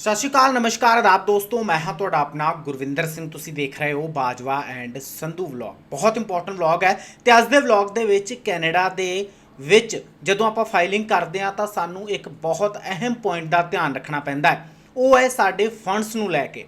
ਸਤਿ ਸ਼੍ਰੀ ਅਕਾਲ, ਨਮਸਕਾਰ ਆਦਾਬ ਦੋਸਤੋ, ਮੈਂ ਹਾਂ ਤੁਹਾਡਾ ਆਪਣਾ ਗੁਰਵਿੰਦਰ ਸਿੰਘ। ਤੁਸੀਂ ਦੇਖ ਰਹੇ ਹੋ ਬਾਜਵਾ ਐਂਡ ਸੰਧੂ ਵਲੌਗ। ਬਹੁਤ ਇੰਪੋਰਟੈਂਟ ਵਲੌਗ ਹੈ ਤੇ ਅੱਜ ਦੇ ਵਲੌਗ ਦੇ ਵਿੱਚ ਕੈਨੇਡਾ ਦੇ ਵਿੱਚ ਜਦੋਂ ਆਪਾਂ ਫਾਈਲਿੰਗ ਕਰਦੇ ਆ ਤਾਂ ਸਾਨੂੰ ਇੱਕ ਬਹੁਤ ਅਹਿਮ ਪੁਆਇੰਟ ਦਾ ਧਿਆਨ ਰੱਖਣਾ ਪੈਂਦਾ ਹੈ। ਉਹ ਹੈ ਸਾਡੇ ਫੰਡਸ ਨੂੰ ਲੈ ਕੇ।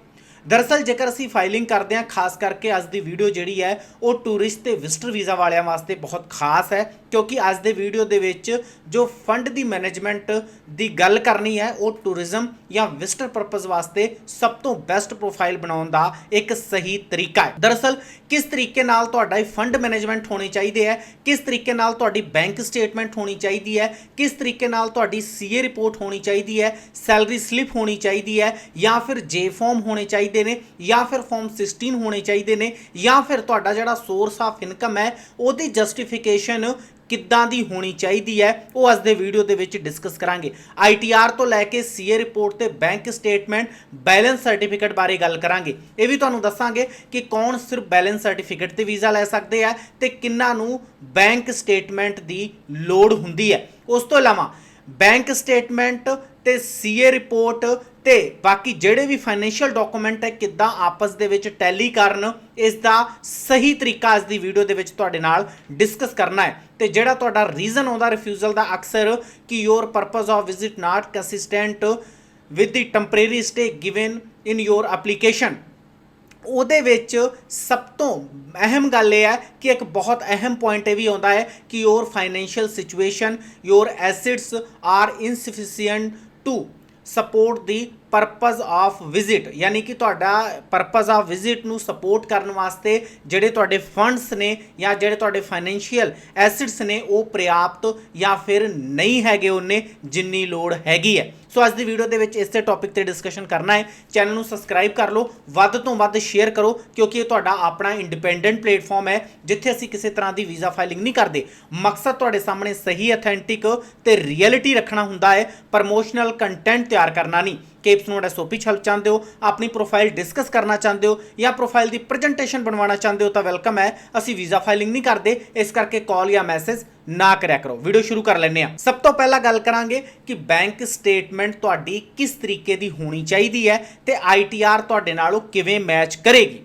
ਦਰਅਸਲ, ਜੇਕਰ ਅਸੀਂ ਫਾਈਲਿੰਗ ਕਰਦੇ ਹਾਂ, ਖਾਸ ਕਰਕੇ ਅੱਜ ਦੀ ਵੀਡੀਓ ਜਿਹੜੀ ਹੈ, ਉਹ ਟੂਰਿਸਟ ਤੇ ਵਿਜ਼ਟਰ ਵੀਜ਼ਾ ਵਾਲਿਆਂ ਵਾਸਤੇ ਬਹੁਤ ਖਾਸ ਹੈ, ਕਿਉਂਕਿ ਅੱਜ ਦੇ ਵੀਡੀਓ ਦੇ ਵਿੱਚ ਜੋ ਫੰਡ ਦੀ ਮੈਨੇਜਮੈਂਟ ਦੀ ਗੱਲ ਕਰਨੀ ਹੈ, ਉਹ ਟੂਰਿਜ਼ਮ ਜਾਂ ਵਿਜ਼ਟਰ ਪਰਪਸ ਵਾਸਤੇ ਸਭ ਤੋਂ ਬੈਸਟ ਪ੍ਰੋਫਾਈਲ ਬਣਾਉਣ ਦਾ ਇੱਕ ਸਹੀ ਤਰੀਕਾ ਹੈ। ਦਰਅਸਲ, ਕਿਸ ਤਰੀਕੇ ਨਾਲ ਤੁਹਾਡਾ ਇਹ ਫੰਡ ਮੈਨੇਜਮੈਂਟ ਹੋਣੀ ਚਾਹੀਦੀ ਹੈ? ਕਿਸ ਤਰੀਕੇ ਨਾਲ ਤੁਹਾਡੀ ਬੈਂਕ ਸਟੇਟਮੈਂਟ ਹੋਣੀ ਚਾਹੀਦੀ ਹੈ? ਕਿਸ ਤਰੀਕੇ ਨਾਲ ਤੁਹਾਡੀ ਸੀਏ ਰਿਪੋਰਟ ਹੋਣੀ ਚਾਹੀਦੀ ਹੈ? ਸੈਲਰੀ ਸਲਿੱਪ ਹੋਣੀ ਚਾਹੀਦੀ ਹੈ ਜਾਂ ਫਿਰ ਜੇ ਫਾਰਮ ਹੋਣੇ ਚਾਹੀਦੇ ਨੇ ਜਾਂ ਫਿਰ ਫਾਰਮ 16 ਹੋਣੇ ਚਾਹੀਦੇ ਨੇ ਜਾਂ ਫਿਰ ਤੁਹਾਡਾ ਜਿਹੜਾ ਸੋਰਸ ਆਫ ਇਨਕਮ ਹੈ, ਉਹਦੀ ਜਸਟੀਫਿਕੇਸ਼ਨ ਕਿੱਦਾਂ ਦੀ ਹੋਣੀ ਚਾਹੀਦੀ ਹੈ, ਉਹ ਅੱਜ ਦੇ ਵੀਡੀਓ ਦੇ ਵਿੱਚ ਡਿਸਕਸ ਕਰਾਂਗੇ। ਆਈਟੀਆਰ ਤੋਂ ਲੈ ਕੇ ਸੀਏ ਰਿਪੋਰਟ ਤੇ ਬੈਂਕ ਸਟੇਟਮੈਂਟ ਬੈਲੈਂਸ ਸਰਟੀਫਿਕੇਟ ਬਾਰੇ ਗੱਲ ਕਰਾਂਗੇ। ਇਹ ਵੀ ਤੁਹਾਨੂੰ ਦੱਸਾਂਗੇ ਕਿ ਕੌਣ ਸਿਰਫ ਬੈਲੈਂਸ ਸਰਟੀਫਿਕੇਟ ਤੇ ਵੀਜ਼ਾ ਲੈ ਸਕਦੇ ਆ ਤੇ ਕਿੰਨਾ ਨੂੰ ਬੈਂਕ ਸਟੇਟਮੈਂਟ ਦੀ ਲੋੜ ਹੁੰਦੀ ਹੈ। ਉਸ ਤੋਂ ਇਲਾਵਾ ਬੈਂਕ ਸਟੇਟਮੈਂਟ ਤੇ ਸੀਏ ਰਿਪੋਰਟ ਤੇ ਬਾਕੀ ਜਿਹੜੇ ਵੀ ਫਾਈਨੈਂਸ਼ੀਅਲ ਡਾਕੂਮੈਂਟ ਹੈ, ਕਿੱਦਾਂ ਆਪਸ ਦੇ ਵਿੱਚ ਟੈਲੀ ਕਰਨ, ਇਸ ਦਾ ਸਹੀ ਤਰੀਕਾ ਅੱਜ ਦੀ ਵੀਡੀਓ ਦੇ ਵਿੱਚ ਤੁਹਾਡੇ ਨਾਲ ਡਿਸਕਸ ਕਰਨਾ ਹੈ। ਤੇ ਜਿਹੜਾ ਤੁਹਾਡਾ ਰੀਜ਼ਨ ਆਉਂਦਾ ਰਿਫਿਊਜ਼ਲ ਦਾ ਅਕਸਰ ਕਿ your purpose of visit not consistent with the temporary stay given in your application ਉਹਦੇ ਵਿੱਚ ਸਭ ਤੋਂ ਅਹਿਮ ਗੱਲ ਇਹ ਹੈ ਕਿ ਇੱਕ ਬਹੁਤ ਅਹਿਮ ਪੁਆਇੰਟ ਇਹ ਵੀ ਆਉਂਦਾ ਹੈ ਕਿ your financial situation your assets are insufficient to support the purpose of visit ਯਾਨੀ ਕਿ ਤੁਹਾਡਾ ਪਰਪਸ ਆਫ ਵਿਜ਼ਿਟ ਨੂੰ ਸਪੋਰਟ ਕਰਨ ਵਾਸਤੇ ਜਿਹੜੇ ਤੁਹਾਡੇ ਫੰਡਸ ਨੇ ਜਾਂ ਜਿਹੜੇ ਤੁਹਾਡੇ ਫਾਈਨੈਂਸ਼ੀਅਲ ਐਸਿਡਸ ਨੇ, ਉਹ ਪ੍ਰਿਆਪਤ ਜਾਂ ਫਿਰ ਨਹੀਂ ਹੈਗੇ ਉਹਨੇ, ਜਿੰਨੀ ਲੋੜ ਹੈਗੀ ਹੈ। ਸੋ ਅੱਜ ਦੀ ਵੀਡੀਓ ਦੇ ਵਿੱਚ ਇਸੇ ਟੌਪਿਕ ਤੇ ਡਿਸਕਸ਼ਨ ਕਰਨਾ ਹੈ। ਚੈਨਲ ਨੂੰ ਸਬਸਕ੍ਰਾਈਬ ਕਰ ਲਓ। ਵੱਧ ਤੋਂ ਵੱਧ ਸ਼ੇਅਰ ਕਰੋ, ਕਿਉਂਕਿ ਇਹ ਤੁਹਾਡਾ ਆਪਣਾ ਇੰਡੀਪੈਂਡੈਂਟ ਪਲੇਟਫਾਰਮ ਹੈ, ਜਿੱਥੇ ਅਸੀਂ ਕਿਸੇ ਤਰ੍ਹਾਂ ਦੀ ਵੀਜ਼ਾ ਫਾਈਲਿੰਗ ਨਹੀਂ ਕਰਦੇ। ਮਕਸਦ ਤੁਹਾਡੇ ਸਾਹਮਣੇ ਸਹੀ ਅਥੈਂਟਿਕ ਤੇ ਰਿਐਲਿਟੀ ਰੱਖਣਾ ਹੁੰਦਾ ਹੈ। ਪ੍ਰਮੋਸ਼ਨਲ ਕੰਟੈਂਟ ਤਿਆਰ ਕਰਨਾ ਨਹੀਂ। ਕੇਪਸ ਨੋਟ ਐਸਓਪੀ ਛਲ ਚਾਹੁੰਦੇ ਹੋ, ਆਪਣੀ ਪ੍ਰੋਫਾਈਲ ਡਿਸਕਸ ਕਰਨਾ ਚਾਹੁੰਦੇ ਹੋ ਜਾਂ ਪ੍ਰੋਫਾਈਲ ਦੀ ਪ੍ਰੈਜੈਂਟੇਸ਼ਨ ਬਣਵਾਉਣਾ ਚਾਹੁੰਦੇ ਹੋ ਤਾਂ ਵੈਲਕਮ ਹੈ। ਅਸੀਂ ਵੀਜ਼ਾ ਫਾਈਲਿੰਗ ਨਹੀਂ ਕਰਦੇ, ਇਸ ਕਰਕੇ ਕਾਲ ਜਾਂ ਮੈਸੇਜ ਨਾ ਕਰਿਆ ਕਰੋ। ਵੀਡੀਓ ਸ਼ੁਰੂ ਕਰ ਲੈਂਦੇ ਆ ਸਭ ਤੋਂ ਪਹਿਲਾਂ ਗੱਲ ਕਰਾਂਗੇ ਕਿ ਬੈਂਕ ਸਟੇਟਮੈਂਟ ਤੁਹਾਡੀ ਕਿਸ ਤਰੀਕੇ ਦੀ ਹੋਣੀ ਚਾਹੀਦੀ ਹੈ ਤੇ ਆਈਟੀਆਰ ਤੁਹਾਡੇ ਨਾਲ ਉਹ ਕਿਵੇਂ ਮੈਚ ਕਰੇਗੀ।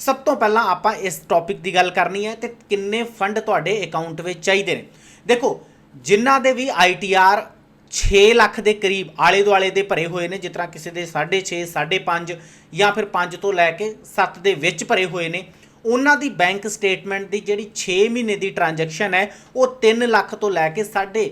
ਸਭ ਤੋਂ ਪਹਿਲਾਂ ਆਪਾਂ ਇਸ ਟੌਪਿਕ ਦੀ ਗੱਲ ਕਰਨੀ ਹੈ ਤੇ ਕਿੰਨੇ ਫੰਡ ਤੁਹਾਡੇ ਅਕਾਊਂਟ ਵਿੱਚ ਚਾਹੀਦੇ ਨੇ। ਦੇਖੋ, ਜਿਨ੍ਹਾਂ ਦੇ ਵੀ ਆਈਟੀਆਰ 6 ਲੱਖ ਦੇ ਕਰੀਬ ਆਲੇ ਦੁਆਲੇ ਦੇ ਭਰੇ ਹੋਏ ਨੇ, ਜਿਸ ਤਰ੍ਹਾਂ ਕਿਸੇ ਦੇ 6.5 5.5 ਜਾਂ ਫਿਰ 5 ਤੋਂ ਲੈ ਕੇ 7 ਦੇ ਵਿੱਚ ਭਰੇ ਹੋਏ ਨੇ। ਉਹਨਾਂ ਦੀ ਬੈਂਕ ਸਟੇਟਮੈਂਟ ਦੀ ਜਿਹੜੀ 6 ਮਹੀਨੇ ਦੀ ਟ੍ਰਾਂਜੈਕਸ਼ਨ ਹੈ, ਉਹ 3 ਲੱਖ ਤੋਂ ਲੈ ਕੇ ਸਾਢੇ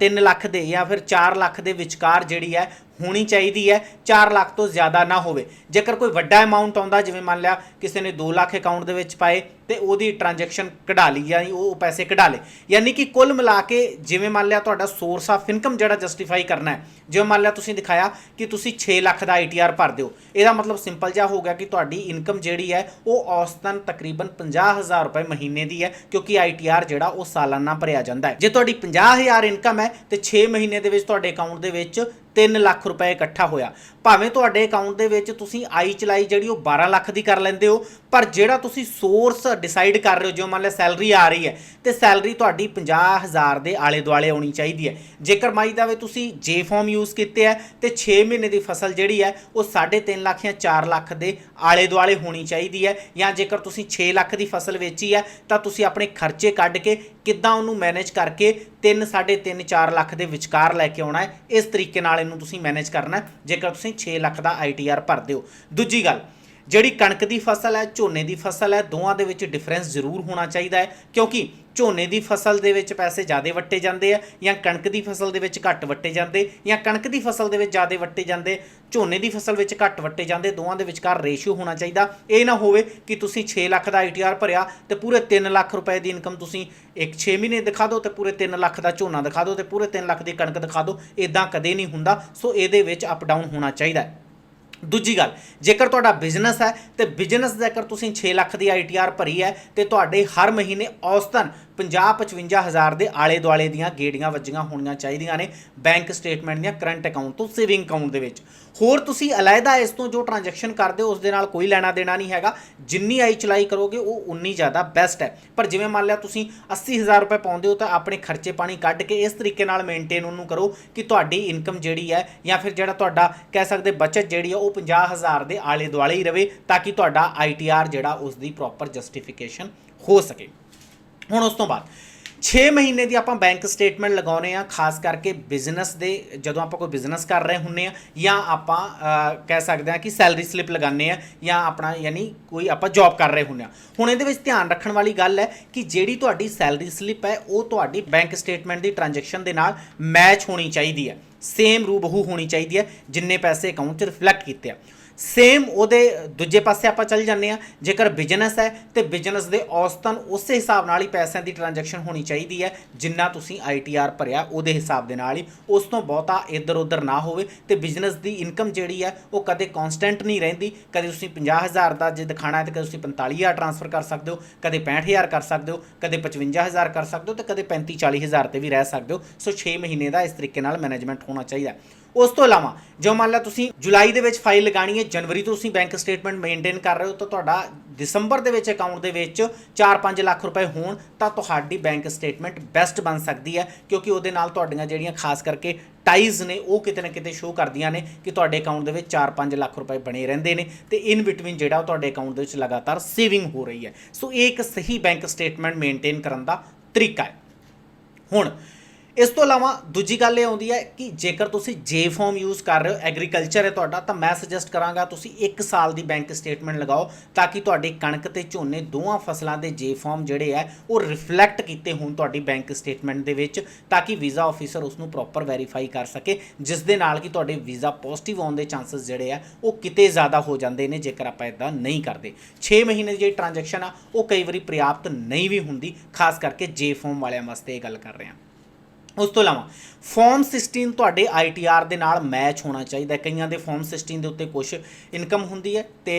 3 ਲੱਖ ਦੇ ਜਾਂ ਫਿਰ 4 ਲੱਖ ਦੇ ਵਿਚਕਾਰ ਜਿਹੜੀ ਹੈ ਹੋਣੀ ਚਾਹੀਦੀ ਹੈ 4 ਲੱਖ ਤੋਂ ਜ਼ਿਆਦਾ ਨਾ ਹੋਵੇ। ਜੇਕਰ ਕੋਈ ਵੱਡਾ ਅਮਾਉਂਟ ਆਉਂਦਾ, ਜਿਵੇਂ ਮੰਨ ਲਿਆ ਕਿਸੇ ਨੇ 2 ਲੱਖ ਅਕਾਊਂਟ ਦੇ ਵਿੱਚ ਪਾਏ ਤੇ ਉਹਦੀ ਟ੍ਰਾਂਜੈਕਸ਼ਨ ਕਢਾ ਲਈ ਯਾਨੀ ਉਹ ਪੈਸੇ ਕਢਾ ਲੇ ਯਾਨੀ ਕਿ ਕੁੱਲ ਮਿਲਾ ਕੇ ਜਿਵੇਂ ਮੰਨ ਲਿਆ ਤੁਹਾਡਾ ਸੋਰਸ ਆਫ ਇਨਕਮ ਜਿਹੜਾ ਜਸਟੀਫਾਈ ਕਰਨਾ ਹੈ, ਜਿਵੇਂ ਮੰਨ ਲਿਆ ਤੁਸੀਂ ਦਿਖਾਇਆ ਕਿ ਤੁਸੀਂ 6 ਲੱਖ ਦਾ ਆਈਟੀਆਰ ਭਰ ਦਿਓ। ਇਹਦਾ ਮਤਲਬ ਸਿੰਪਲ ਜਿਹਾ ਹੋ ਗਿਆ ਕਿ ਤੁਹਾਡੀ ਇਨਕਮ ਜਿਹੜੀ ਹੈ, ਉਹ ਔਸਤਨ ਤਕਰੀਬਨ 50000 ਰੁਪਏ ਮਹੀਨੇ ਦੀ ਹੈ, ਕਿਉਂਕਿ ਆਈਟੀਆਰ ਜਿਹੜਾ ਉਹ ਸਾਲਾਨਾ ਭਰਿਆ ਜਾਂਦਾ ਹੈ। ਜੇ ਤੁਹਾਡੀ 50000 ਇਨਕਮ ਹੈ ਤੇ 6 ਮਹੀਨੇ ਦੇ ਵਿੱਚ ਤੁਹਾਡੇ ਅਕਾਊਂਟ ਦੇ ਵਿੱਚ 3 ਲੱਖ ਰੁਪਏ ਇਕੱਠਾ ਹੋਇਆ। ਭਾਵੇਂ ਤੁਹਾਡੇ ਅਕਾਊਂਟ ਦੇ ਵਿੱਚ ਤੁਸੀਂ ਆਈ ਚਲਾਈ ਜਿਹੜੀ ਉਹ 12 ਲੱਖ ਦੀ ਕਰ ਲੈਂਦੇ ਹੋ, ਪਰ ਜਿਹੜਾ ਤੁਸੀਂ ਸੋਰਸ ਡਿਸਾਈਡ ਕਰ ਰਹੇ ਹੋ ਜੋ ਮੰਨ ਲਿਆ ਸੈਲਰੀ ਆ ਰਹੀ ਹੈ, ਤੇ ਸੈਲਰੀ ਤੁਹਾਡੀ 50000 ਦੇ ਆਲੇ ਦੁਆਲੇ ਆਉਣੀ ਚਾਹੀਦੀ ਹੈ। ਜੇਕਰ ਮਾਈ ਦਾਵੇ ਤੁਸੀਂ ਜੇ ਫਾਰਮ ਯੂਜ਼ ਕੀਤੇ ਹੈ, ਤੇ 6 ਮਹੀਨੇ ਦੀ ਫਸਲ ਜਿਹੜੀ ਹੈ, ਉਹ 3.5 ਲੱਖ ਜਾਂ 4 ਲੱਖ ਦੇ ਆਲੇ ਦੁਆਲੇ ਹੋਣੀ ਚਾਹੀਦੀ ਹੈ, ਜਾਂ ਜੇਕਰ ਤੁਸੀਂ 6 ਲੱਖ ਦੀ ਫਸਲ ਵੇਚੀ ਹੈ, ਤਾਂ ਤੁਸੀਂ ਆਪਣੇ ਖਰਚੇ ਕੱਢ ਕੇ ਕਿੱਦਾਂ ਉਹਨੂੰ ਮੈਨੇਜ ਕਰਕੇ 3 3.5 4 ਲੱਖ ਦੇ ਵਿਚਕਾਰ ਲੈ ਕੇ ਆਉਣਾ ਹੈ, ਇਸ ਤਰੀਕੇ ਨਾਲ ਨੂੰ ਤੁਸੀਂ ਮੈਨੇਜ ਕਰਨਾ ਜੇਕਰ ਤੁਸੀਂ 6 ਲੱਖ ਦਾ ਆਈਟੀਆਰ ਭਰਦੇ ਹੋ। ਦੂਜੀ ਗੱਲ ਜਿਹੜੀ ਕਣਕ ਦੀ ਫਸਲ ਹੈ, ਝੋਨੇ ਦੀ ਫਸਲ ਹੈ, ਦੋਵਾਂ ਦੇ ਵਿੱਚ ਡਿਫਰੈਂਸ ਜ਼ਰੂਰ ਹੋਣਾ ਚਾਹੀਦਾ ਹੈ, ਕਿਉਂਕਿ ਝੋਨੇ ਦੀ ਫਸਲ ਦੇ ਵਿੱਚ ਪੈਸੇ ਜ਼ਿਆਦਾ ਵੱਟੇ ਜਾਂਦੇ ਆ ਜਾਂ ਕਣਕ ਦੀ ਫਸਲ ਦੇ ਵਿੱਚ ਘੱਟ ਵੱਟੇ ਜਾਂਦੇ ਜਾਂ ਕਣਕ ਦੀ ਫਸਲ ਦੇ ਵਿੱਚ ਜ਼ਿਆਦਾ ਵੱਟੇ ਜਾਂਦੇ, ਝੋਨੇ ਦੀ ਫਸਲ ਵਿੱਚ ਘੱਟ ਵੱਟੇ ਜਾਂਦੇ, ਦੋਵਾਂ ਦੇ ਵਿਚਕਾਰ ਰੇਸ਼ੀਓ ਹੋਣਾ ਚਾਹੀਦਾ। ਇਹ ਨਾ ਹੋਵੇ ਕਿ ਤੁਸੀਂ 6 ਲੱਖ ਦਾ ਆਈਟੀਆਰ ਭਰਿਆ ਤੇ ਪੂਰੇ 3 ਲੱਖ ਰੁਪਏ ਦੀ ਇਨਕਮ ਤੁਸੀਂ ਇੱਕ 6 ਮਹੀਨੇ ਦਿਖਾ ਦਿਓ ਤੇ ਪੂਰੇ 3 ਲੱਖ ਦਾ ਝੋਨਾ ਦਿਖਾ ਦਿਓ ਤੇ ਪੂਰੇ 3 ਲੱਖ ਦੀ ਕਣਕ ਦਿਖਾ ਦਿਓ ਇਦਾਂ ਕਦੇ ਨਹੀਂ ਹੁੰਦਾ। ਸੋ ਇਹਦੇ ਵਿੱਚ ਅਪ ਡਾਊਨ ਹੋਣਾ ਚਾਹੀਦਾ ਦੂਜੀ ਗੱਲ, ਜੇਕਰ ਤੁਹਾਡਾ ਬਿਜ਼ਨਸ ਹੈ, ਤੇ ਬਿਜ਼ਨਸ ਜੇਕਰ ਤੁਸੀਂ 6 ਲੱਖ ਦੀ ਆਈਟੀਆਰ ਭਰੀ ਹੈ, ਤੇ ਤੁਹਾਡੇ ਹਰ ਮਹੀਨੇ ਔਸਤਨ 50 55 ਹਜ਼ਾਰ ਦੇ ਆਲੇ ਦੁਆਲੇ ਦੀਆਂ ਗੇੜੀਆਂ ਵੱਜੀਆਂ ਹੋਣੀਆਂ ਚਾਹੀਦੀਆਂ ਨੇ ਬੈਂਕ ਸਟੇਟਮੈਂਟ ਦੀਆਂ ਕਰੰਟ ਅਕਾਊਂਟ ਤੋਂ, ਸੇਵਿੰਗ ਅਕਾਊਂਟ ਦੇ ਵਿੱਚ। ਹੋਰ ਤੁਸੀਂ ਅਲਾਇਦਾ ਇਸ ਤੋਂ ਜੋ ਟ੍ਰਾਂਜੈਕਸ਼ਨ ਕਰਦੇ ਹੋ, ਉਸ ਦੇ ਨਾਲ ਕੋਈ ਲੈਣਾ ਦੇਣਾ ਨਹੀਂ ਹੈਗਾ। ਜਿੰਨੀ ਆਈ ਚਲਾਈ ਕਰੋਗੇ, ਉਹ ਉਨੀ ਜ਼ਿਆਦਾ ਬੈਸਟ ਹੈ। ਪਰ ਜਿਵੇਂ ਮੰਨ ਲਿਆ ਤੁਸੀਂ 80000 ਰੁਪਏ ਪਾਉਂਦੇ ਹੋ ਤਾਂ ਆਪਣੇ ਖਰਚੇ ਪਾਣੀ ਕੱਢ ਕੇ ਇਸ ਤਰੀਕੇ ਨਾਲ ਮੇਨਟੇਨ ਉਹਨੂੰ ਕਰੋ ਕਿ ਤੁਹਾਡੀ ਇਨਕਮ ਜਿਹੜੀ ਹੈ ਜਾਂ ਫਿਰ ਜਿਹੜਾ ਤੁਹਾਡਾ ਕਹਿ ਸਕਦੇ ਬਚਤ ਜਿਹੜੀ ਹੈ, ਉਹ 50000 ਦੇ ਆਲੇ ਦੁਆਲੇ ਹੀ ਰਵੇ ਤਾਂ ਕਿ ਤੁਹਾਡਾ ਆਈਟੀਆਰ ਜਿਹੜਾ ਉਸ ਦੀ ਪ੍ਰੋਪਰ ਜਸਟੀਫਿਕੇਸ਼ਨ ਹੋ ਸਕੇ। ਹੁਣ ਉਸ ਤੋਂ ਬਾਅਦ 6 ਮਹੀਨੇ ਦੀ ਆਪਾਂ ਬੈਂਕ ਸਟੇਟਮੈਂਟ ਲਗਾਉਨੇ ਆ ਖਾਸ ਕਰਕੇ ਬਿਜ਼ਨਸ ਦੇ, ਜਦੋਂ ਆਪਾਂ ਕੋਈ ਬਿਜ਼ਨਸ ਕਰ ਰਹੇ ਹੁੰਨੇ ਆ ਜਾਂ ਆਪਾਂ ਕਹਿ ਸਕਦੇ ਆ ਕਿ ਸੈਲਰੀ ਸਲਿੱਪ ਲਗਾਉਂਦੇ ਆ ਜਾਂ ਆਪਣਾ ਯਾਨੀ ਕੋਈ ਆਪਾਂ ਜੌਬ ਕਰ ਰਹੇ ਹੁੰਨੇ ਆ ਹੁਣ ਇਹਦੇ ਵਿੱਚ ਧਿਆਨ ਰੱਖਣ ਵਾਲੀ ਗੱਲ ਹੈ ਕਿ ਜਿਹੜੀ ਤੁਹਾਡੀ ਸੈਲਰੀ ਸਲਿੱਪ ਹੈ, ਉਹ ਤੁਹਾਡੀ ਬੈਂਕ ਸਟੇਟਮੈਂਟ ਦੀ ਟ੍ਰਾਂਜੈਕਸ਼ਨ ਦੇ ਨਾਲ ਮੈਚ ਹੋਣੀ ਚਾਹੀਦੀ ਹੈ। ਸੇਮ ਰੂਬਹੂ ਹੋਣੀ ਚਾਹੀਦੀ ਹੈ, ਜਿੰਨੇ ਪੈਸੇ ਅਕਾਊਂਟ 'ਚ ਰਿਫਲੈਕਟ ਕੀਤੇ ਆ। ਸੇਮ ਉਹਦੇ ਦੂਜੇ ਪਾਸੇ ਆਪਾਂ ਚੱਲ ਜਾਂਦੇ ਆ ਜੇਕਰ ਬਿਜ਼ਨਸ ਹੈ, ਤੇ ਬਿਜ਼ਨਸ ਦੇ ਔਸਤਨ ਉਸੇ ਹਿਸਾਬ ਨਾਲ ਹੀ ਪੈਸਿਆਂ ਦੀ ਟ੍ਰਾਂਜੈਕਸ਼ਨ ਹੋਣੀ ਚਾਹੀਦੀ ਹੈ, ਜਿੰਨਾ ਤੁਸੀਂ ਆਈਟੀਆਰ ਭਰਿਆ ਉਹਦੇ ਹਿਸਾਬ ਦੇ ਨਾਲ ਹੀ। ਉਸ ਤੋਂ ਬਹੁਤਾ ਇੱਧਰ ਉੱਧਰ ਨਾ ਹੋਵੇ। ਤੇ ਬਿਜ਼ਨਸ ਦੀ ਇਨਕਮ ਜਿਹੜੀ ਹੈ, ਉਹ ਕਦੇ ਕਨਸਟੈਂਟ ਨਹੀਂ ਰਹਿੰਦੀ। ਕਦੇ ਤੁਸੀਂ 50000 ਦਾ ਜੇ ਦਿਖਾਣਾ ਹੈ, ਤੇ ਕਦੇ ਤੁਸੀਂ 45000 ਟ੍ਰਾਂਸਫਰ ਕਰ ਸਕਦੇ ਹੋ। ਕਦੇ 65000 ਕਰ ਸਕਦੇ ਹੋ। ਕਦੇ 55000 ਕਰ ਸਕਦੇ ਹੋ। ਤੇ ਕਦੇ 35 40000 ਤੇ ਵੀ ਰਹਿ ਸਕਦੇ ਹੋ। ਸੋ 6 ਮਹੀਨੇ ਦਾ ਇਸ ਤਰੀਕੇ ਨਾਲ ਮੈਨੇਜਮੈਂਟ ਹੋਣਾ ਚਾਹੀਦਾ। ਉਸ ਤੋਂ ਇਲਾਵਾ, ਜੋ ਮੰਨ ਲਾ ਤੁਸੀਂ ਜੁਲਾਈ ਦੇ ਵਿੱਚ ਫਾਈਲ ਲਗਾਣੀ ਹੈ, ਜਨਵਰੀ ਤੋਂ ਤੁਸੀਂ ਬੈਂਕ ਸਟੇਟਮੈਂਟ ਮੇਨਟੇਨ ਕਰ ਰਹੇ ਹੋ, ਤਾਂ ਤੁਹਾਡਾ ਦਸੰਬਰ ਦੇ ਵਿੱਚ ਅਕਾਊਂਟ ਦੇ ਵਿੱਚ 4-5 ਲੱਖ ਰੁਪਏ ਹੋਣ, ਤਾਂ ਤੁਹਾਡੀ ਬੈਂਕ ਸਟੇਟਮੈਂਟ ਬੈਸਟ ਬਣ ਸਕਦੀ ਹੈ, ਕਿਉਂਕਿ ਉਹਦੇ ਨਾਲ ਤੁਹਾਡੀਆਂ ਜਿਹੜੀਆਂ ਖਾਸ ਕਰਕੇ ਟਾਈਜ਼ ਨੇ, ਉਹ ਕਿਤੇ ਨਾ ਕਿਤੇ ਸ਼ੋਅ ਕਰਦੀਆਂ ਨੇ ਕਿ ਤੁਹਾਡੇ ਅਕਾਊਂਟ ਦੇ ਵਿੱਚ 4-5 ਲੱਖ ਰੁਪਏ ਬਣੇ ਰਹਿੰਦੇ ਨੇ, ਤੇ ਇਨ ਬਿਟਵੀਨ ਜਿਹੜਾ ਉਹ ਤੁਹਾਡੇ ਅਕਾਊਂਟ ਦੇ ਵਿੱਚ ਲਗਾਤਾਰ ਸੇਵਿੰਗ ਹੋ ਰਹੀ ਹੈ। ਸੋ ਇਹ ਇੱਕ ਸਹੀ ਬੈਂਕ ਸਟੇਟਮੈਂਟ ਮੇਨਟੇਨ ਕਰਨ ਦਾ ਤਰੀਕਾ ਹੈ। ਹੁਣ ਇਸ ਤੋਂ ਇਲਾਵਾ ਦੂਜੀ ਗੱਲ ਇਹ ਆਉਂਦੀ ਹੈ ਕਿ ਜੇਕਰ ਤੁਸੀਂ ਜੇ ਫਾਰਮ ਯੂਜ਼ ਕਰ ਰਹੇ ਹੋ ਐਗਰੀਕਲਚਰ ਹੈ ਤੁਹਾਡਾ, ਤਾਂ ਮੈਂ ਸੁਜੈਸਟ ਕਰਾਂਗਾ ਤੁਸੀਂ 1 ਸਾਲ ਦੀ ਬੈਂਕ ਸਟੇਟਮੈਂਟ ਲਗਾਓ ਤਾਂ ਕਿ ਤੁਹਾਡੀ ਕਣਕ ਤੇ ਝੋਨੇ ਦੋਵਾਂ ਫਸਲਾਂ ਦੇ ਜੇ ਫਾਰਮ ਜਿਹੜੇ ਹੈ, ਉਹ ਰਿਫਲੈਕਟ ਕੀਤੇ ਹੋਣ ਤੁਹਾਡੀ ਬੈਂਕ ਸਟੇਟਮੈਂਟ ਦੇ ਵਿੱਚ ਤਾਂ ਕਿ ਵੀਜ਼ਾ ਆਫੀਸਰ ਉਸ ਨੂੰ ਪ੍ਰੋਪਰ ਵੈਰੀਫਾਈ ਕਰ ਸਕੇ, ਜਿਸ ਦੇ ਨਾਲ ਕਿ ਤੁਹਾਡੇ ਵੀਜ਼ਾ ਪੋਜ਼ਿਟਿਵ ਆਉਣ ਦੇ ਚਾਂਸਸ ਜਿਹੜੇ ਆ ਉਹ ਕਿਤੇ ਜ਼ਿਆਦਾ ਹੋ ਜਾਂਦੇ ਨੇ ਜੇਕਰ ਆਪਾਂ ਇਦਾਂ ਨਹੀਂ ਕਰਦੇ। 6 ਮਹੀਨੇ ਦੀ ਜਿਹੜੀ ਟ੍ਰਾਂਜੈਕਸ਼ਨ ਆ, ਉਹ ਕਈ ਵਾਰੀ ਪ੍ਰਾਪਤ ਨਹੀਂ ਵੀ ਹੁੰਦੀ, ਖਾਸ ਕਰਕੇ ਜੇ ਫਾਰਮ ਵਾਲਿਆਂ ਵਾਸਤੇ ਇਹ ਗੱਲ ਕਰ ਰਹੇ ਹਾਂ। ਉਸ ਤੋਂ ਇਲਾਵਾ ਫਾਰਮ 16 ਤੁਹਾਡੇ ਆਈਟੀਆਰ ਦੇ ਨਾਲ ਮੈਚ ਹੋਣਾ ਚਾਹੀਦਾ ਕਈਆਂ ਦੇ ਫਾਰਮ 16 ਦੇ ਉੱਤੇ ਕੁਝ ਇਨਕਮ ਹੁੰਦੀ ਹੈ ਤੇ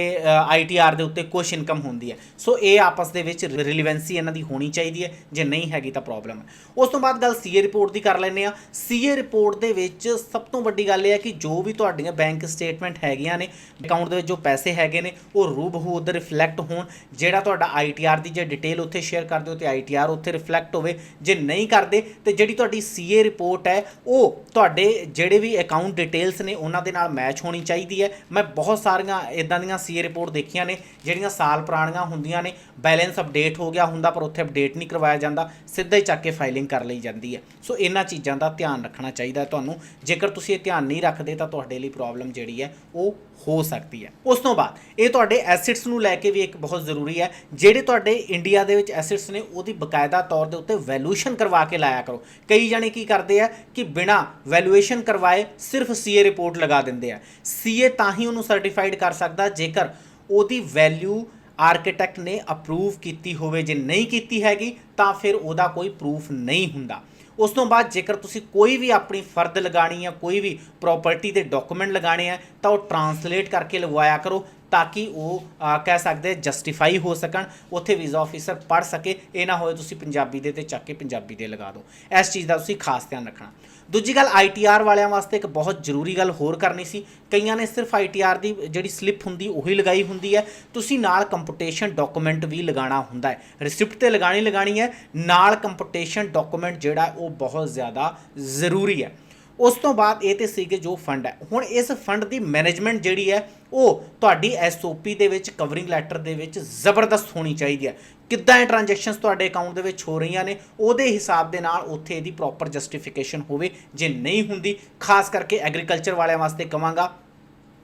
ਆਈਟੀਆਰ ਦੇ ਉੱਤੇ ਕੁਝ ਇਨਕਮ ਹੁੰਦੀ ਹੈ। ਸੋ ਇਹ ਆਪਸ ਦੇ ਵਿੱਚ ਰਿਲੇਵੈਂਸੀ ਇਹਨਾਂ ਦੀ ਹੋਣੀ ਚਾਹੀਦੀ ਹੈ। ਜੇ ਨਹੀਂ ਹੈਗੀ ਤਾਂ ਪ੍ਰੋਬਲਮ ਹੈ। ਉਸ ਤੋਂ ਬਾਅਦ ਗੱਲ ਸੀਏ ਰਿਪੋਰਟ ਦੀ ਕਰ ਲੈਂਦੇ ਆ ਸੀਏ ਰਿਪੋਰਟ ਦੇ ਵਿੱਚ ਸਭ ਤੋਂ ਵੱਡੀ ਗੱਲ ਇਹ ਹੈ ਕਿ ਜੋ ਵੀ ਤੁਹਾਡੀਆਂ ਬੈਂਕ ਸਟੇਟਮੈਂਟ ਹੈਗੀਆਂ ਨੇ ਅਕਾਊਂਟ ਦੇ ਵਿੱਚ ਜੋ ਪੈਸੇ ਹੈਗੇ ਨੇ, ਉਹ ਰੂਬਹੂ ਉਧਰ ਰਿਫਲੈਕਟ ਹੋਣ। ਜਿਹੜਾ ਤੁਹਾਡਾ ਆਈਟੀਆਰ ਦੀ ਜੇ ਡਿਟੇਲ ਉੱਥੇ ਸ਼ੇਅਰ ਕਰ ਦਿਓ ਤੇ ਆਈਟੀਆਰ ਉੱਥੇ ਰਿਫਲੈਕਟ ਹੋਵੇ। ਜੇ ਨਹੀਂ ਕਰਦੇ ਤੇ ਜਿਹੜੀ ਤੁਹਾਡੀ ਸੀਏ ਰਿਪੋਰਟ ਹੈ, ਉਹ ਤੁਹਾਡੇ ਜਿਹੜੇ ਵੀ ਅਕਾਊਂਟ ਡਿਟੇਲਸ ਨੇ, ਉਹਨਾਂ ਦੇ ਨਾਲ ਮੈਚ ਹੋਣੀ ਚਾਹੀਦੀ ਹੈ। ਮੈਂ ਬਹੁਤ ਸਾਰੀਆਂ ਇਦਾਂ ਦੀਆਂ ਸੀਏ ਰਿਪੋਰਟ ਦੇਖੀਆਂ ਨੇ, ਜਿਹੜੀਆਂ ਸਾਲ ਪੁਰਾਣੀਆਂ ਹੁੰਦੀਆਂ ਨੇ ਬੈਲੈਂਸ ਅਪਡੇਟ ਹੋ ਗਿਆ ਹੁੰਦਾ, ਪਰ ਉੱਥੇ ਅਪਡੇਟ ਨਹੀਂ ਕਰਵਾਇਆ ਜਾਂਦਾ, ਸਿੱਧਾ ਹੀ ਚੱਕ ਕੇ ਫਾਈਲਿੰਗ ਕਰ ਲਈ ਜਾਂਦੀ ਹੈ। ਸੋ ਇਹਨਾਂ ਚੀਜ਼ਾਂ ਦਾ ਧਿਆਨ ਰੱਖਣਾ ਚਾਹੀਦਾ ਤੁਹਾਨੂੰ। ਜੇਕਰ ਤੁਸੀਂ ਇਹ ਧਿਆਨ ਨਹੀਂ ਰੱਖਦੇ, ਤਾਂ ਤੁਹਾਡੇ ਲਈ ਪ੍ਰੋਬਲਮ ਜਿਹੜੀ ਹੈ, ਉਹ ਹੋ ਸਕਦੀ ਹੈ। ਉਸ ਤੋਂ ਬਾਅਦ, ਇਹ ਤੁਹਾਡੇ ਐਸਿਟਸ ਨੂੰ ਲੈ ਕੇ ਵੀ ਇੱਕ ਬਹੁਤ ਜ਼ਰੂਰੀ ਹੈ। ਜਿਹੜੇ ਤੁਹਾਡੇ ਇੰਡੀਆ ਦੇ ਵਿੱਚ ਐਸਿਟਸ ਨੇ, ਉਹਦੀ ਬਕਾਇਦਾ ਤੌਰ ਦੇ ਉੱਤੇ ਵੈਲਿਊਏਸ਼ਨ ਕਰਵਾ ਕੇ ਲਾਇਆ ਕਰੋ। ਕਈ ਜਾਣੇ ਕੀ ਕਰਦੇ ਆ ਕਿ ਬਿਨਾ ਵੈਲਿਊਏਸ਼ਨ ਕਰਵਾਏ ਸਿਰਫ ਸੀਏ ਰਿਪੋਰਟ ਲਗਾ ਦਿੰਦੇ ਆ। ਸੀਏ ਤਾਂ ਹੀ ਉਹਨੂੰ ਸਰਟੀਫਾਈਡ ਕਰ ਸਕਦਾ ਜੇਕਰ ਉਹਦੀ ਵੈਲਿਊ ਆਰਕੀਟੈਕਟ ਨੇ ਅਪਰੂਵ ਕੀਤੀ ਹੋਵੇ। ਜੇ ਨਹੀਂ ਕੀਤੀ ਹੈਗੀ, ਤਾਂ ਫਿਰ ਉਹਦਾ ਕੋਈ ਪ੍ਰੂਫ ਨਹੀਂ ਹੁੰਦਾ। ਉਸ ਤੋਂ ਬਾਅਦ ਜੇਕਰ ਤੁਸੀਂ ਕੋਈ ਵੀ ਆਪਣੀ ਫਰਦ ਲਗਾਣੀ ਹੈ ਕੋਈ ਵੀ ਪ੍ਰਾਪਰਟੀ ਦੇ ਡਾਕੂਮੈਂਟ ਲਗਾਣੇ ਆ, ਤਾਂ ਉਹ ਟਰਾਂਸਲੇਟ ਕਰਕੇ ਲਗਵਾਇਆ ਕਰੋ। ਤਾਂ ਕਿ ਉਹ ਕਹਿ ਸਕਦੇ ਜਸਟੀਫਾਈ ਹੋ ਸਕਣ, ਉੱਥੇ ਵੀਜ਼ਾ ਆਫੀਸਰ ਪੜ ਸਕੇ, ਇਹ ਨਾ ਹੋਏ ਤੁਸੀਂ ਪੰਜਾਬੀ ਦੇ ਤੇ ਚੱਕ ਕੇ ਪੰਜਾਬੀ ਦੇ ਲਗਾ ਦਿਓ। ਇਸ ਚੀਜ਼ ਦਾ ਤੁਸੀਂ ਖਾਸ ਧਿਆਨ ਰੱਖਣਾ। ਦੂਜੀ ਗੱਲ ਆਈਟੀਆਰ ਵਾਲਿਆਂ ਵਾਸਤੇ ਇੱਕ ਬਹੁਤ ਜ਼ਰੂਰੀ ਗੱਲ ਹੋਰ ਕਰਨੀ ਸੀ। ਕਈਆਂ ਨੇ ਸਿਰਫ ਆਈਟੀਆਰ ਦੀ ਜਿਹੜੀ ਸਲਿੱਪ ਹੁੰਦੀ, ਉਹੀ ਲਗਾਈ ਹੁੰਦੀ ਹੈ। ਤੁਸੀਂ ਨਾਲ ਕੰਪੂਟੇਸ਼ਨ ਡਾਕੂਮੈਂਟ ਵੀ ਲਗਾਉਣਾ ਹੁੰਦਾ ਹੈ। ਰਿਸਿਪਟ ਤੇ ਲਗਾਣੀ ਲਗਾਣੀ ਹੈ। ਨਾਲ ਕੰਪੂਟੇਸ਼ਨ ਡਾਕੂਮੈਂਟ ਜਿਹੜਾ, ਉਹ ਬਹੁਤ ਜ਼ਿਆਦਾ ਜ਼ਰੂਰੀ ਹੈ। ਉਸ ਤੋਂ ਬਾਅਦ ਇਹ ਤੇ ਸੀਗੇ ਜੋ ਫੰਡ ਹੈ। ਹੁਣ ਇਸ ਫੰਡ ਦੀ ਮੈਨੇਜਮੈਂਟ ਜਿਹੜੀ ਹੈ, ਉਹ ਤੁਹਾਡੀ ਐਸਓਪੀ ਦੇ ਵਿੱਚ ਕਵਰਿੰਗ ਲੈਟਰ ਦੇ ਵਿੱਚ ਜ਼ਬਰਦਸਤ ਹੋਣੀ ਚਾਹੀਦੀ ਹੈ। ਕਿੱਦਾਂ ਇਹ ਟ੍ਰਾਂਜੈਕਸ਼ਨਸ ਤੁਹਾਡੇ ਅਕਾਊਂਟ ਦੇ ਵਿੱਚ ਹੋ ਰਹੀਆਂ ਨੇ, ਉਹਦੇ ਹਿਸਾਬ ਦੇ ਨਾਲ ਉੱਥੇ ਇਹਦੀ ਪ੍ਰੋਪਰ ਜਸਟੀਫਿਕੇਸ਼ਨ ਹੋਵੇ। ਜੇ ਨਹੀਂ ਹੁੰਦੀ, ਖਾਸ ਕਰਕੇ ਐਗਰੀਕਲਚਰ ਵਾਲਿਆਂ ਵਾਸਤੇ ਕਵਾਂਗਾ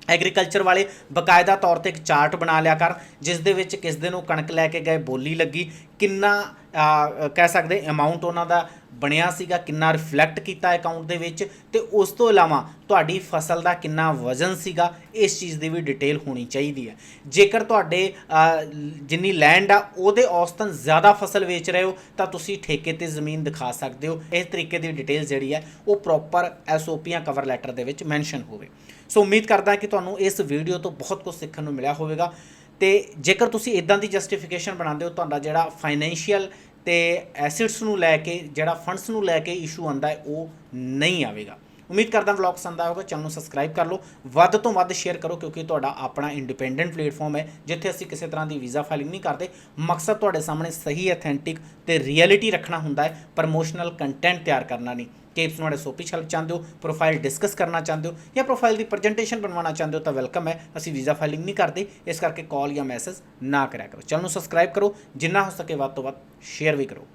ਐਗਰੀਕਲਚਰ ਵਾਲੇ ਬਕਾਇਦਾ ਤੌਰ ਤੇ ਇੱਕ ਚਾਰਟ ਬਣਾ ਲਿਆ ਕਰ, ਜਿਸ ਦੇ ਵਿੱਚ ਕਿਸ ਦਿਨ ਉਹ ਕਣਕ ਲੈ ਕੇ ਗਏ, ਬੋਲੀ ਲੱਗੀ, ਕਿੰਨਾ ਕਹਿ ਸਕਦੇ ਅਮਾਉਂਟ ਉਹਨਾਂ ਦਾ ਬਣਿਆ ਸੀਗਾ, ਕਿੰਨਾ ਰਿਫਲੈਕਟ ਕੀਤਾ ਅਕਾਊਂਟ ਦੇ ਵਿੱਚ ਤੇ ਉਸ ਤੋਂ ਇਲਾਵਾ ਤੁਹਾਡੀ ਫਸਲ ਦਾ ਕਿੰਨਾ ਵਜ਼ਨ ਸੀਗਾ, ਇਸ ਚੀਜ਼ ਦੀ ਵੀ ਡਿਟੇਲ ਹੋਣੀ ਚਾਹੀਦੀ ਹੈ। ਜੇਕਰ ਤੁਹਾਡੇ ਜਿੰਨੀ ਲੈਂਡ ਆ, ਉਹਦੇ ਔਸਤਨ ਜ਼ਿਆਦਾ ਫਸਲ ਵੇਚ ਰਹੇ ਹੋ, ਤਾਂ ਤੁਸੀਂ ਠੇਕੇ ਤੇ ਜ਼ਮੀਨ ਦਿਖਾ ਸਕਦੇ ਹੋ। ਇਸ ਤਰੀਕੇ ਦੀ ਡਿਟੇਲ ਜਿਹੜੀ ਹੈ, ਉਹ ਪ੍ਰੋਪਰ ਐਸਓਪੀਆਂ ਕਵਰ ਲੈਟਰ ਦੇ ਵਿੱਚ ਮੈਂਸ਼ਨ ਹੋਵੇ। ਸੋ ਉਮੀਦ ਕਰਦਾ ਕਿ ਤੁਹਾਨੂੰ ਇਸ ਵੀਡੀਓ ਤੋਂ ਬਹੁਤ ਕੁਝ ਸਿੱਖਣ ਨੂੰ ਮਿਲਿਆ ਹੋਵੇਗਾ। ਤੇ ਜੇਕਰ ਤੁਸੀਂ ਇਦਾਂ ਦੀ ਜਸਟੀਫਿਕੇਸ਼ਨ ਬਣਾਉਂਦੇ ਹੋ, ਤੁਹਾਡਾ ਜਿਹੜਾ ਫਾਈਨੈਂਸ਼ੀਅਲ ਤੇ ਐਸਿਡਸ ਨੂੰ ਲੈ ਕੇ, ਜਿਹੜਾ ਫੰਡਸ ਨੂੰ ਲੈ ਕੇ ਇਸ਼ੂ ਆਂਦਾ ਹੈ, ਉਹ ਨਹੀਂ ਆਵੇਗਾ। ਉਮੀਦ ਕਰਦਾ ਵਲੌਗ ਪਸੰਦ ਆਇਆ ਹੋਵੇਗਾ, ਚੈਨਲ ਨੂੰ ਸਬਸਕ੍ਰਾਈਬ ਕਰ ਲਓ। ਵੱਧ ਤੋਂ ਵੱਧ ਸ਼ੇਅਰ ਕਰੋ ਕਿਉਂਕਿ ਤੁਹਾਡਾ ਆਪਣਾ ਇੰਡੀਪੈਂਡੈਂਟ ਪਲੇਟਫਾਰਮ ਹੈ, ਜਿੱਥੇ ਅਸੀਂ ਕਿਸੇ ਤਰ੍ਹਾਂ ਦੀ ਵੀਜ਼ਾ ਫਾਈਲਿੰਗ ਨਹੀਂ ਕਰਦੇ। ਮਕਸਦ ਤੁਹਾਡੇ ਸਾਹਮਣੇ ਸਹੀ ਅਥੈਂਟਿਕ ਤੇ ਰਿਐਲਿਟੀ ਰੱਖਣਾ ਹੁੰਦਾ ਹੈ ਪ੍ਰਮੋਸ਼ਨਲ ਕੰਟੈਂਟ ਤਿਆਰ ਕਰਨਾ ਨਹੀਂ। ਕਿ ਤੁਸੀਂ ਤੁਹਾਡੇ ਸੋਪੀ ਛਲ ਚਾਹੁੰਦੇ ਹੋ ਪ੍ਰੋਫਾਈਲ ਡਿਸਕਸ ਕਰਨਾ ਚਾਹੁੰਦੇ ਹੋ ਜਾਂ ਪ੍ਰੋਫਾਈਲ ਦੀ ਪ੍ਰੈਜੈਂਟੇਸ਼ਨ ਬਣਵਾਉਣਾ ਚਾਹੁੰਦੇ ਹੋ ਤਾਂ ਵੈਲਕਮ ਹੈ। ਅਸੀਂ ਵੀਜ਼ਾ ਫਾਈਲਿੰਗ ਨਹੀਂ ਕਰਦੇ, ਇਸ ਕਰਕੇ ਕਾਲ ਜਾਂ ਮੈਸੇਜ ਨਾ ਕਰਿਆ ਕਰੋ। ਚੈਨਲ ਨੂੰ ਸਬਸਕ੍ਰਾਈਬ ਕਰੋ, ਜਿੰਨਾ ਹੋ ਸਕੇ ਵੱਧ ਤੋਂ ਵੱਧ ਸ਼ੇਅਰ ਵੀ ਕਰੋ।